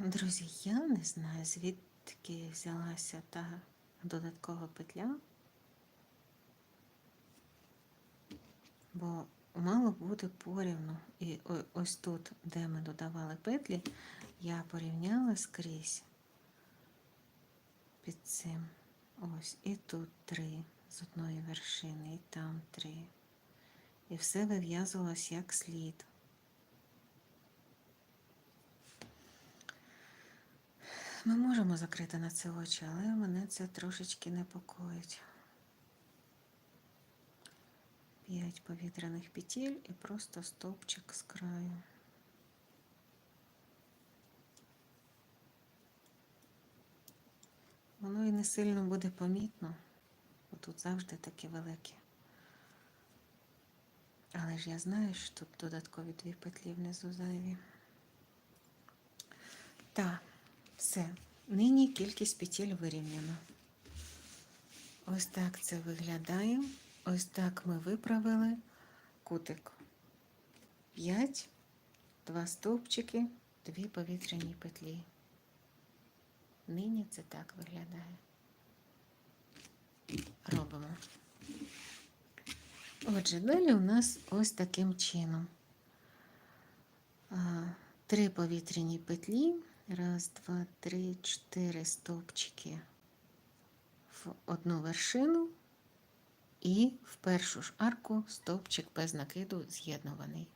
Друзі, я не знаю, звідки взялася та додаткова петля, бо мало бути порівну. І ось тут, де ми додавали петлі, я порівняла скрізь під цим. Ось, і тут три з одної вершини, і там три. І все вив'язувалось як слід. Ми можемо закрити на це очі, але мене це трошечки непокоїть. П'ять повітряних петель і просто стовпчик з краю. Воно і не сильно буде помітно, бо тут завжди такі великі. Але ж я знаю, що тут додаткові дві петлі внизу зайві. Так, все. Нині кількість петель вирівняно. Ось так це виглядає. Ось так ми виправили кутик. 5, 2 стовпчики, 2 повітряні петлі. Нині це так виглядає. Робимо. Отже, далі у нас ось таким чином. Три повітряні петлі. Раз, два, три, чотири стовпчики в одну вершину. І в першу ж арку стовпчик без накиду з'єднуваний.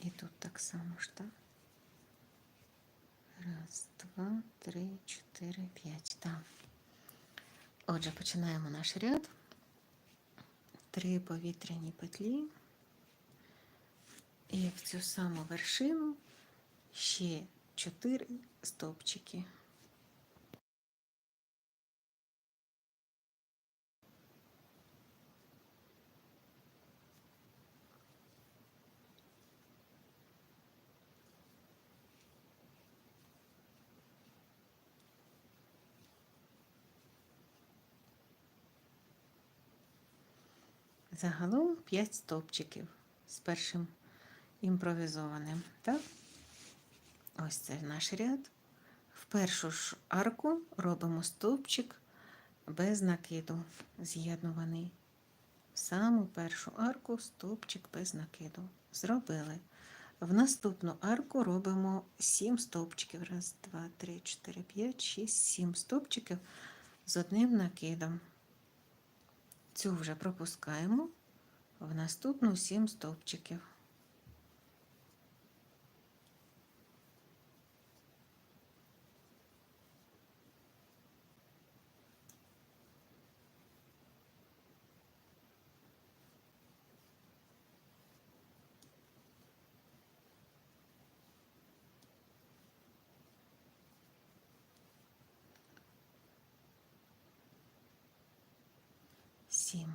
І тут так само ж, так? Раз, два, три, чотири, п'ять. Так. Отже, починаємо наш ряд. Три повітряні петлі. І в цю саму вершину ще чотири стовпчики. Загалом 5 стовпчиків з першим імпровізованим. Так? Ось це наш ряд. В першу ж арку робимо стовпчик без накиду, з'єднуваний. В саму першу арку стовпчик без накиду. Зробили. В наступну арку робимо 7 стовпчиків. Раз, два, три, чотири, п'ять, шість, сім стовпчиків з одним накидом. Цю вже пропускаємо в наступну 7 стовпчиків. Сім.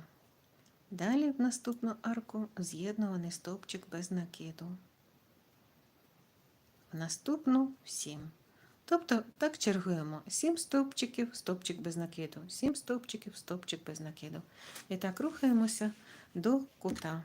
Далі в наступну арку з'єднуваний стовпчик без накиду. В наступну 7. Тобто так чергуємо 7 стовпчиків, стовпчик без накиду, 7 стовпчиків, стовпчик без накиду. І так рухаємося до кута.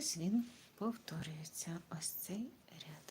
ось він повторюється ось цей ряд.